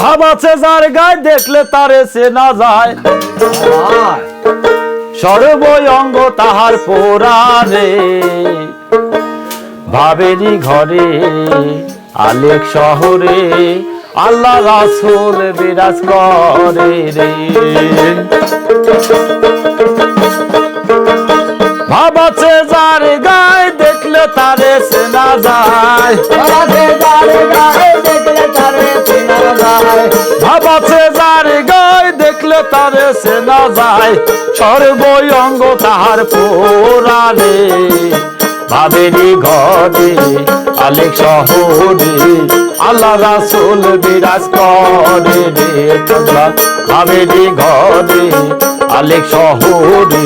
ভাব আছে যার গায়ে দেখলে তারে চেনা যায়। সর্বই অঙ্গ তাহার পোড়ারে ভাবেরি ঘরে আলেক শহরে আল্লাহ রাসুল বিরাজ করে রে। ভাব আছে যার গায়ে দেখলে তারে চেনা যায়। ভাব আছে গায়ে, দেখলে তারে চেনা যায়। সর্বই অঙ্গ তাহার পোড়ারে ভাবেরি ঘরে আলেক শহরে আল্লাহ রাসুল বিরাজ করে রে তোমরা ভাবেরি ঘরে আলেক শহরে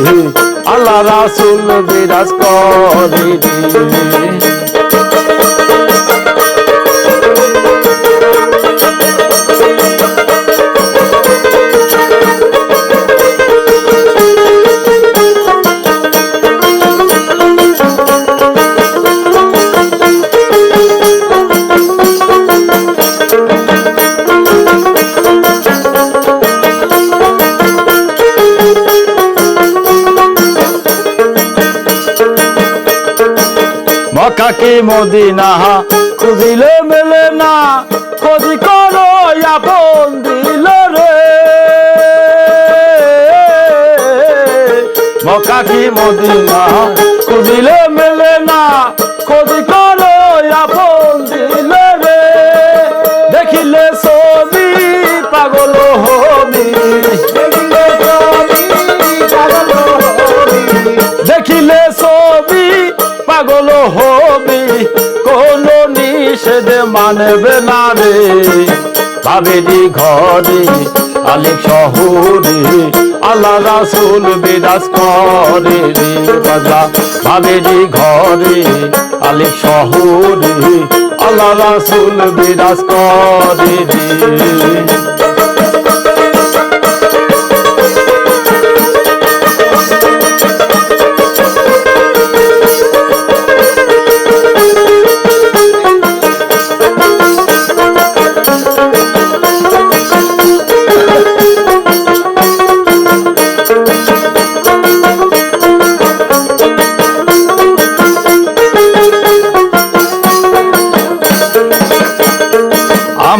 আল্লাহ রাসুল বিরাজ করে রে মক্কাকে মদিনা খুঁজিলে মেলে না খোঁজি করো আপন দিল রে। মক্কাকে মদিনা খুঁজিলে মেলে নিষেধ মানবে না রে। ভাবেরি ঘরে আলে শহরে, আল্লাহ রাসুল বিরাজ করে রে। বাজা দি ঘরে আলে শহরে, আল্লাহ রাসুল বিরাজ করে রে।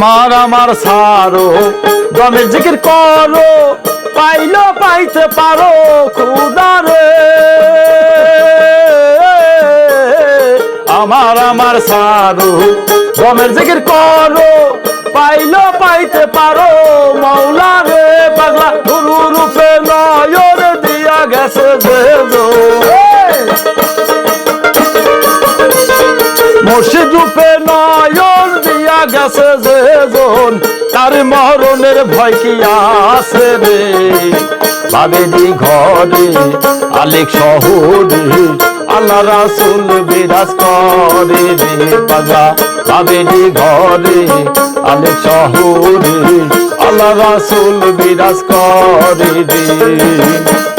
আমার আমার সারো। গমের জিকির করো, পাইলো, পাইতে পারো খুদারে আমার আমার সারো। গমের জিকির করো, পাইলো, পাইতে পারো, মৌলা রে। পাগলা গুরু রূপে নয়র দিয়া গেছে ভয় কি আছে রে বাবেদি ঘরে আলেক শহরে আল্লাহ রাসুল বিরাজ করে রে পাগলা বাবেদি ঘরে আলেক শহরে আল্লাহ রাসুল বিরাজ করে রে।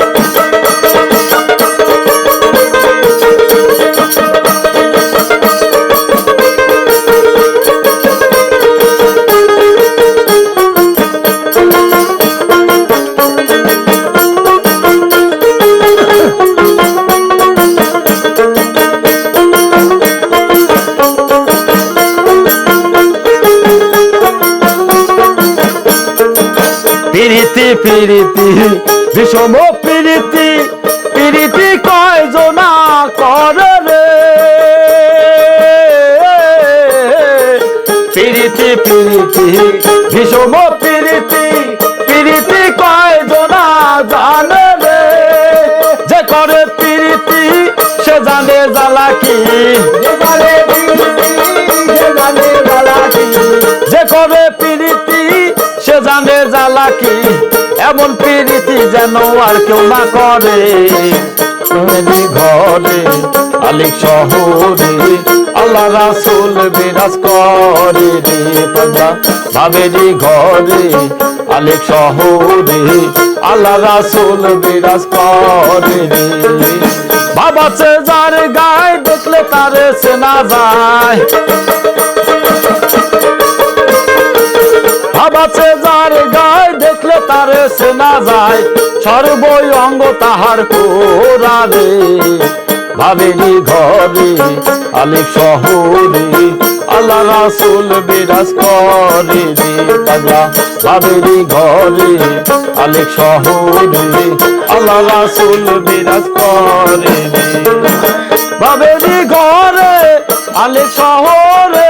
পিরিতি পিরিতি বিষম পিরিতি। পিরিতি কয় কয়জনা করে রে। পিরিতি পিরিতি বিষম পিরিতি। পিরিতি কয় কয়জনা জানে রে। যে করে পিরিতি, সে জানে জ্বালা কি সে জানে জ্বালা কি, এমন পিরিতি যেন আর কেউ না করে। ঘরে আলিক শহরে, আল্লাহ রাসুল বিরাজ করে রে। পাজা ভাবেরি ঘরে আলিক শহরে, আল্লাহ রাসুল বিরাজ করে রে। বাবা সে যার গায়ে দেখলে তারে সেনা যায়। ভাবাছে যার গায়, দেখলে তারে চেনা যায়। সর্বই অঙ্গ তাহার কোরারে ভাবেনি ঘরে আলিক শহরে, আল্লাহ রাসুল বিরাজ করে রে পাগলা ভাবেনি ঘরে আলিক শহরে, আল্লাহ রাসুল বিরাজ করে রে ভাবেনি ঘরে আলিক শহরে